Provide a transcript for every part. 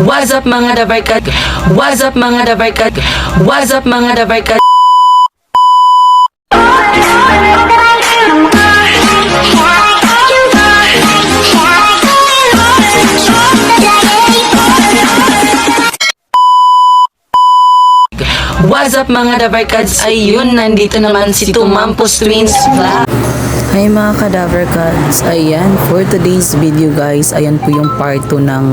What's up mga dabarkat? What's up mga dabarkat? What's up mga dabarkat? What's up mga dabarkads? Ayun, nandito naman si Tumampos Twins Vlog. Hi mga cadaver cats. Ayan, for today's video guys, ayan po yung part 2 ng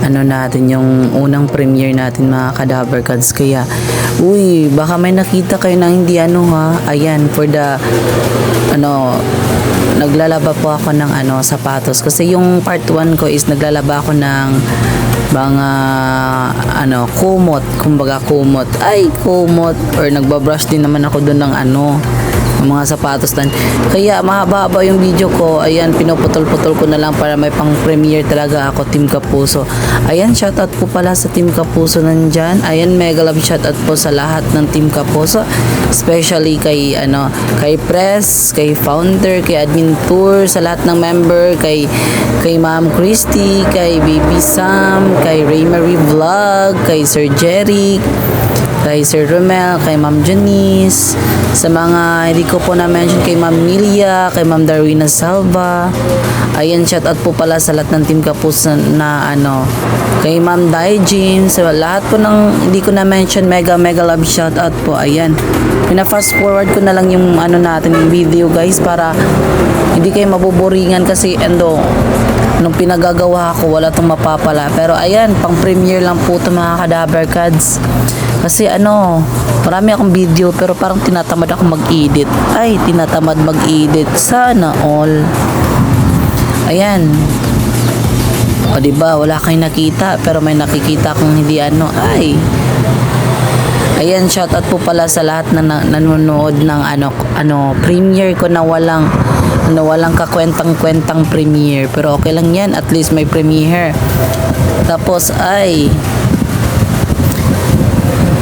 ano natin, yung unang premiere natin mga cadaver cats. Kaya, uy, baka may nakita kayo na hindi ano ha. Ayan, for the, ano, naglalaba po ako ng ano, sapatos. Kasi yung part 1 ko is naglalaba ako ng mga ano kumot kumbaga kumot ay kumot or nagbabrush din naman ako doon ng ano mga sapatos lang. Kaya mahaba-haba yung video ko. Ayan, pinuputol-putol ko na lang para may pang premiere talaga ako, Team Kapuso. Ayan, shoutout po pala sa Team Kapuso nandyan. Ayan, mega love shoutout po sa lahat ng Team Kapuso. Especially kay, ano, kay Press, kay Founder, kay Admin Tour, sa lahat ng member, kay, kay Ma'am Christy, kay Baby Sam, kay Ray Marie Vlog, kay Sir Jerry, kay Sir Romel, kay Ma'am Janice, sa mga hindi ko po na-mention kay Ma'am Milia, kay Ma'am Darwina Salva. Ayan, shout out po pala sa lahat ng Team Kapus na, na ano, kay Ma'am Daijin, sa lahat po ng hindi ko na-mention, mega mega love shout out po. Ayan. Pina-fast forward ko na lang yung ano natin, yung video guys, para hindi kayo mabuboringan kasi endo, nung pinagagawa ko, wala tong mapapala. Pero ayan, pang premiere lang po ito mga kadaver cards. Kasi ano, marami akong video pero parang tinatamad ako mag-edit. Ay, tinatamad mag-edit. Sana all. Ayan. O ba wala kayong nakita pero may nakikita kung hindi ano. Ay. Ayan, shoutout po pala sa lahat na, na nanonood ng ano ano premiere ko na walang na walang kakwentang-kwentang premiere. Pero okay lang 'yan, at least may premiere. Tapos ay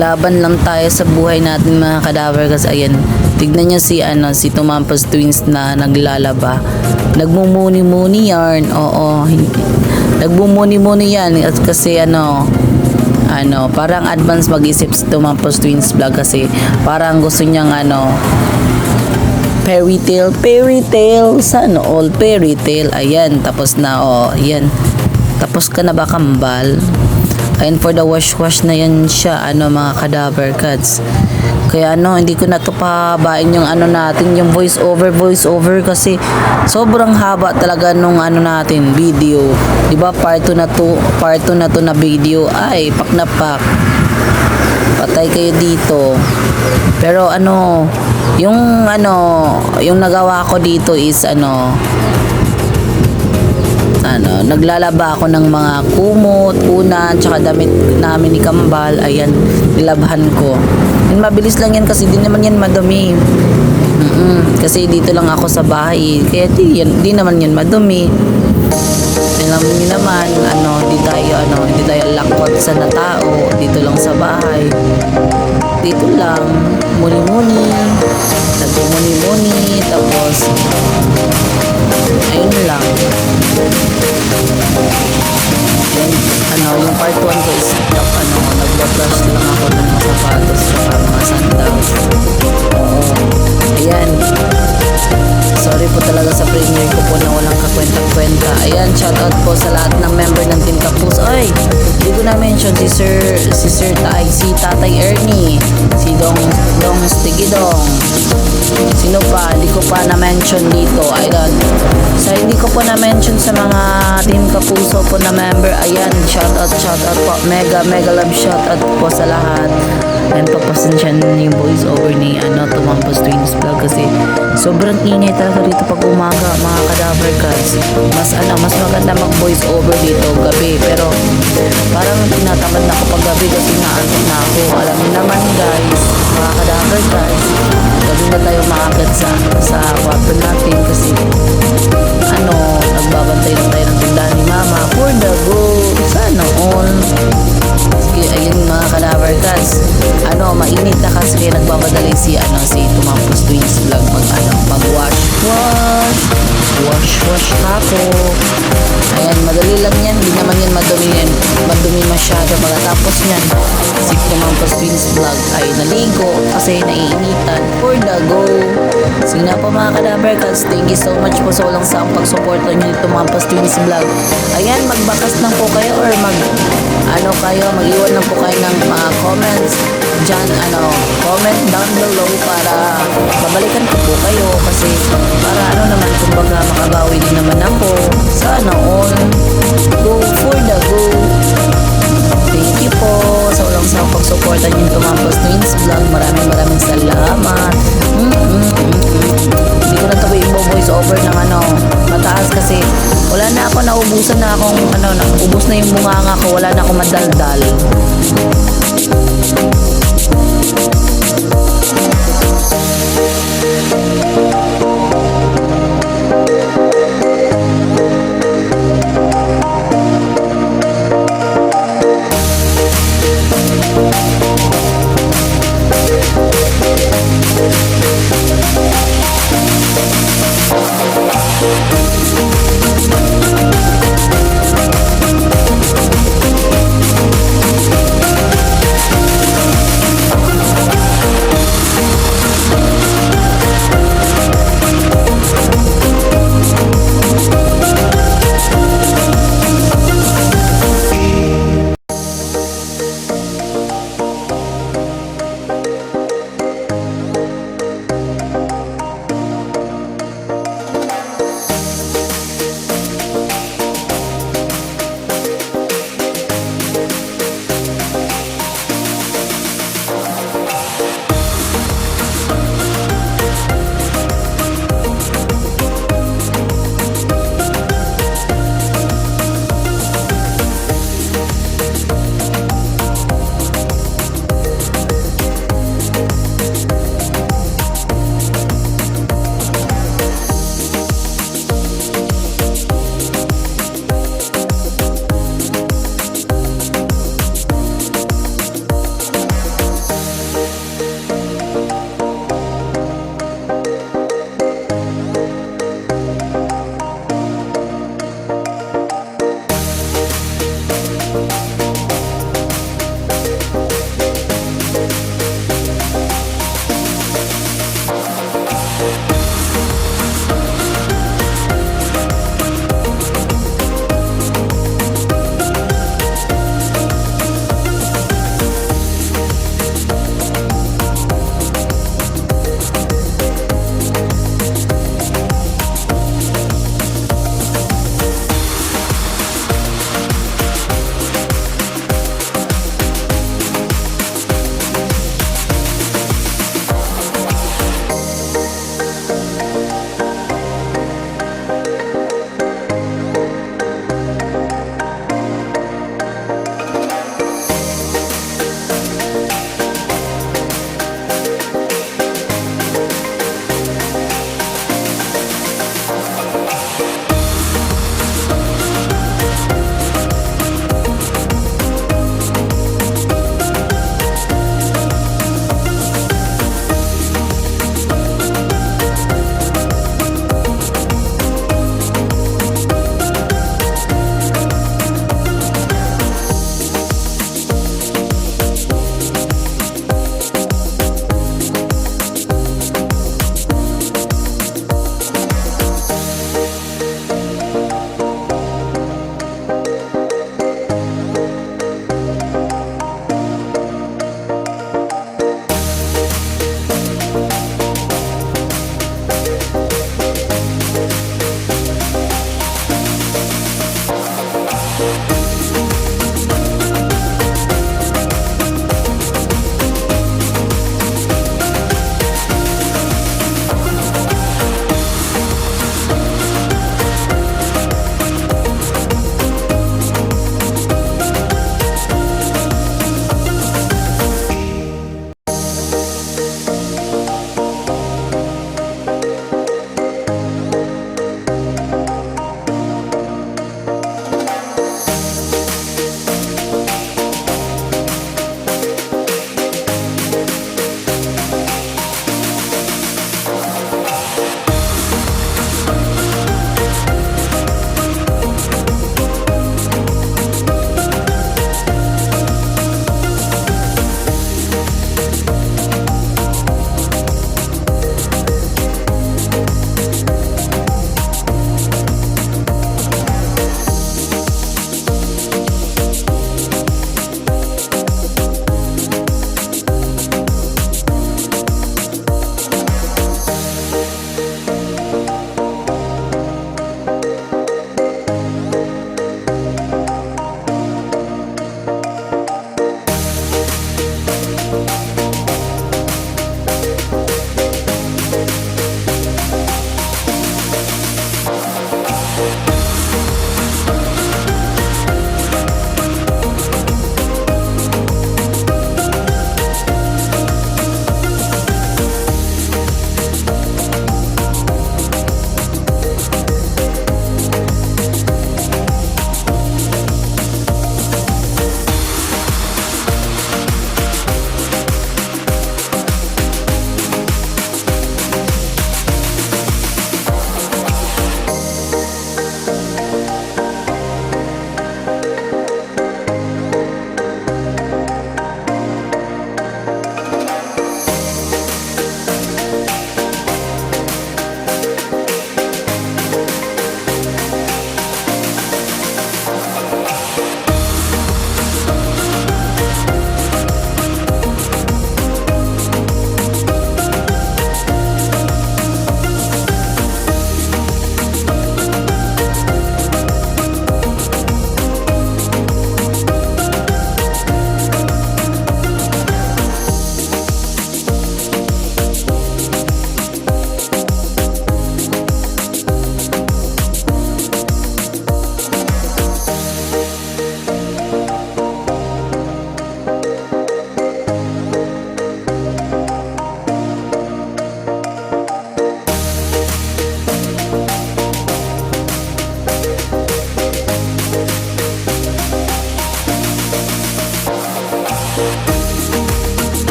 laban lang tayo sa buhay natin mga kadaver kasi ayan tignan nyo si ano si Tumampos Twins na naglalaba. Nagmumuni-muni yarn oo. Hindi nagmumuni-muni yan at kasi ano ano parang advance mag-isip si Tumampos Twins vlog kasi parang gusto niyang ano fairy tale fairy tale sana all fairy tale ayan tapos na oh ayan. Tapos ka na ba kambal And for the wash-wash na yan siya, ano mga cadaver cuts. Kaya ano, hindi ko na to pahabain yung ano natin, yung voice over, voice over kasi sobrang haba talaga nung ano natin, video. 'Di ba Part 2 na to, part 2 na to na video. Ay, pak na pak. Patay kayo dito. Pero ano, yung ano, yung nagawa ko dito is ano, naglalaba ako ng mga kumot, unan, tsaka damit namin ni Kambal. Ayan, nilabhan ko. Yan, mabilis lang yan kasi di naman yan madumi. Mm-mm, kasi dito lang ako sa bahay. Kaya di, yan, di naman yan madumi. Alam niyo naman, ano, di tayo, ano, hindi tayo lakwat sa na tao. Dito lang sa bahay. Dito lang, muni-muni. Nagmumuni-muni. Tapos, ayun lang. Then, ano, yung part 1 ko is top, ano, nagbabrush lang ako ng mga sapatos sa mga sandals. Oo. Ayan. Sorry po talaga sa premiere ko po na walang kakwenta-kwenta. Ayan, shoutout po sa lahat ng member ng Team Kapus. Ay, hindi ko na-mention si Sir, si Sir Tay, si Tatay Ernie, si Dong, Dong Stigidong. Sino pa? Hindi ko pa na-mention dito. Ayan. Sa hindi ko po na-mention sa mga Team Kapuso po na member. Ayan, shoutout, shoutout po. Mega, mega love shoutout po sa lahat. And papasensya na yung voice over ni ano, Tumampos Twins Vlog kasi sobrang ingay talaga dito pag umaga mga cadaver guys. Mas ano, mas maganda mag voice over dito gabi pero parang tinatamad na ako pag gabi kasi naantok na ako. Alam niyo naman guys, mga cadaver guys, gabi na tayo maagad sa sa kwarto natin kasi ano, nagbabantay na tayo ng tindahan ni mama for the go. Sana all. Sige, ayun mga cadaver cats. Ano, mainit na kasi kaya nagbamadali si ano si Tumampos Twins vlog mag ano, mag wash wash wash wash ako. Ayan, madali lang yan. Hindi naman yan madumi yan. Madumi masyado. Pagkatapos niyan, si Kumampos Twins Vlog ay naligo kasi naiinitan. For the go! Sige na po mga kadaver cats, thank you so much po sa walang saang pagsuporta niyo dito Mampos Twins Vlog. Ayan, magbakas lang po kayo or mag ano kayo, mag-iwan lang po kayo ng mga comments dyan, ano, comment down below para babalikan ko po kayo kasi para ano naman, kumbaga makabawi din naman ako. Sana all go for the go. Thank you po sa walang sa pagsuporta niyo ng Mampos Twins